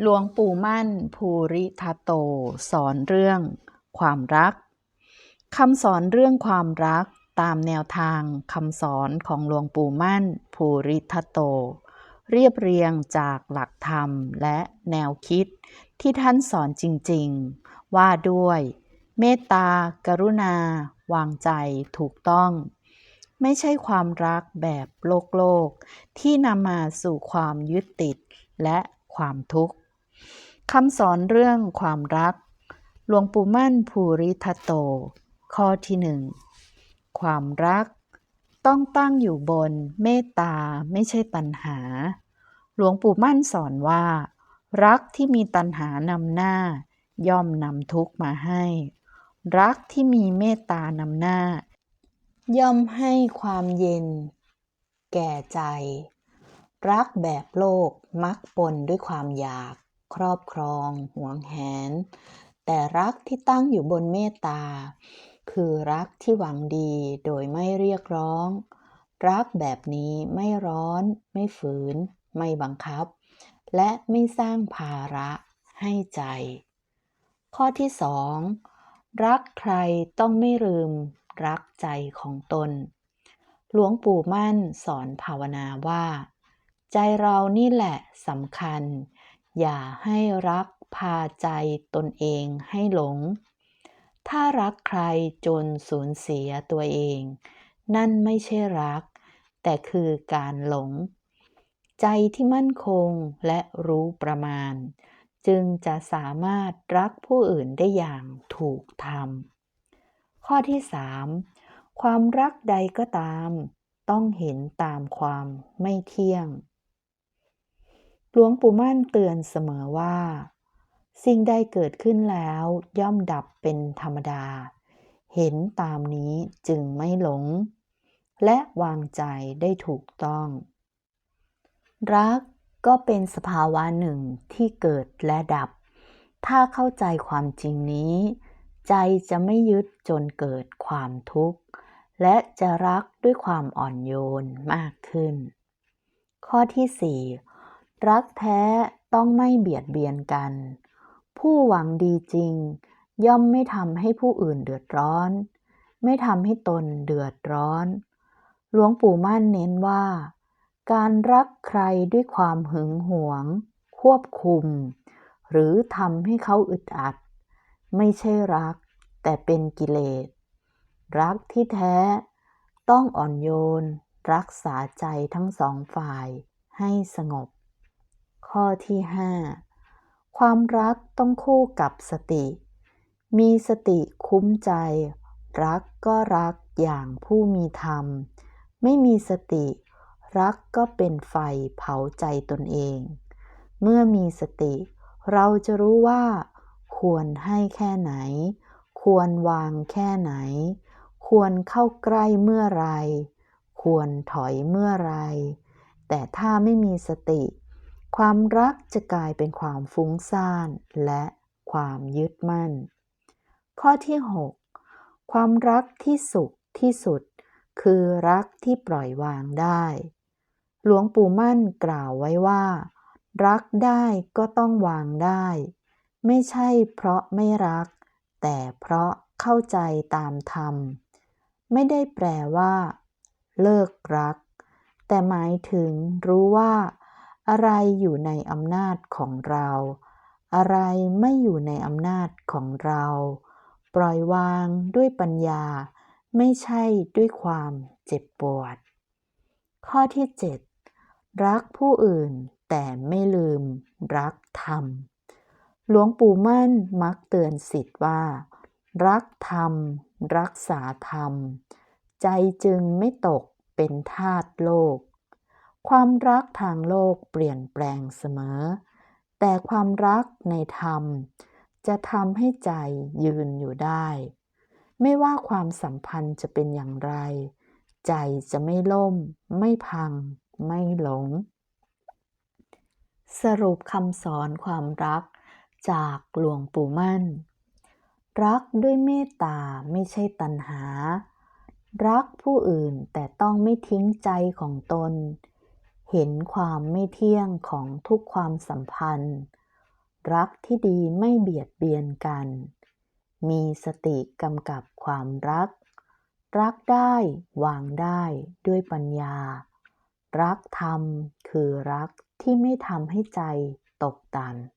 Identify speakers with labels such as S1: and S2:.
S1: หลวงปู่มั่นภูริทัตโต สอนเรื่อง ความรักคำสอนเรื่องความรักตามแนวทางคำสอนของหลวงปู่มั่นภูริทัตโต เรียบเรียงจากหลักธรรมและแนวคิดที่ท่านสอนจริง ๆ ว่าด้วย เมตตากรุณา วางใจถูกต้อง ไม่ใช่ความรักแบบโลกโลก ที่นำมาสู่ความยึดติดและความทุกข์ คำสอนเรื่องความรัก หลวงปู่มั่นภูริทัตโต ข้อที่หนึ่งความรักต้องตั้งอยู่บนเมตตาไม่ใช่ตัณหา หลวงปู่มั่นสอนว่า รักที่มีตัณหานำหน้า ย่อมนำทุกข์มาให้ รักที่มีเมตตานำหน้า ย่อมให้ความเย็น แก่ใจ รักแบบโลกมักปนด้วยความอยาก ครอบครอง หวงแหน แต่รักที่ตั้งอยู่บนเมตตา คือรักที่หวังดีโดยไม่เรียกร้อง รักแบบนี้ไม่ร้อน ไม่ฝืน ไม่บังคับ และไม่สร้างภาระให้ใจ ข้อที่สองรักใครต้องไม่ลืม รักใจของตน หลวงปู่มั่นสอนภาวนาว่า ใจเรานี่แหละสำคัญ อย่าให้รักพาใจตนเองให้หลง ถ้ารักใครจนสูญเสียตัวเอง นั่นไม่ใช่รัก แต่คือการหลง ใจที่มั่นคงและรู้ประมาณ จึงจะสามารถรักผู้อื่นได้อย่างถูกธรรม ข้อที่ 3. ความรักใดก็ตาม ต้องเห็นตามความไม่เที่ยง หลวงปู่มั่นเตือนเสมอว่า สิ่งใดเกิดขึ้นแล้วย่อมดับเป็นธรรมดา เห็นตามนี้จึงไม่หลง และวางใจได้ถูกต้อง รักก็เป็นสภาวะหนึ่งที่เกิดและดับ ถ้าเข้าใจความจริงนี้ ใจจะไม่ยึดจนเกิดความทุกข์ และจะรักด้วยความอ่อนโยนมากขึ้น ข้อที่4 รักแท้ต้องไม่เบียดเบียนกัน ผู้หวังดีจริง ย่อมไม่ทำให้ผู้อื่นเดือดร้อน ไม่ทำให้ตนเดือดร้อน หลวงปู่มั่นเน้นว่า การรักใครด้วยความหึงหวง ควบคุม หรือทำให้เขาอึดอัด ไม่ใช่รัก แต่เป็นกิเลส รักที่แท้ต้องอ่อนโยน รักษาใจทั้งสองฝ่ายให้สงบ ข้อที่ 5 ความรักต้องคู่กับสติ มีสติคุ้มใจ รักก็รักอย่างผู้มีธรรม ไม่มีสติ รักก็เป็นไฟเผาใจตนเอง เมื่อมีสติ เราจะรู้ว่า ควรให้แค่ไหน ควรวางแค่ไหน ควรเข้าใกล้เมื่อไร ควรถอยเมื่อไร แต่ถ้าไม่มีสติ ความรักจะกลายเป็นความฟุ้งซ่านและความยึดมั่น ข้อที่ 6 ความรักที่สุขที่สุด คือรักที่ปล่อยวางได้ หลวงปู่มั่นกล่าวไว้ว่า รักได้ก็ต้องวางได้ ไม่ใช่เพราะไม่รัก แต่เพราะเข้าใจตามธรรม ไม่ได้แปลว่า เลิกรัก แต่หมายถึงรู้ว่า อะไรอยู่ในอำนาจของเรา อะไรไม่อยู่ในอำนาจของเรา ปล่อยวางด้วยปัญญา ไม่ใช่ด้วยความเจ็บปวด ข้อที่ 7 รักผู้อื่นแต่ไม่ลืมรักธรรม หลวงปู่มั่นมักเตือนสิทธิ์ว่า รักธรรม รักษาธรรม ใจจึงไม่ตกเป็นทาสโลก ความรักทางโลกเปลี่ยนแปลงเสมอ แต่ความรักในธรรม จะทำให้ใจยืนอยู่ได้ ไม่ว่าความสัมพันธ์จะเป็นอย่างไร ใจจะไม่ล่ม ไม่พัง ไม่หลง สรุปคำสอนความรักจากหลวงปู่มั่น รักด้วยเมตตาไม่ใช่ตัณหา รักผู้อื่นแต่ต้องไม่ทิ้งใจของตน เห็นความไม่เที่ยงของทุกความสัมพันธ์ รักที่ดีไม่เบียดเบียนกัน มีสติกำกับความรัก รักได้วางได้ด้วยปัญญา รักธรรมคือรักที่ไม่ทำให้ใจตกต่ำ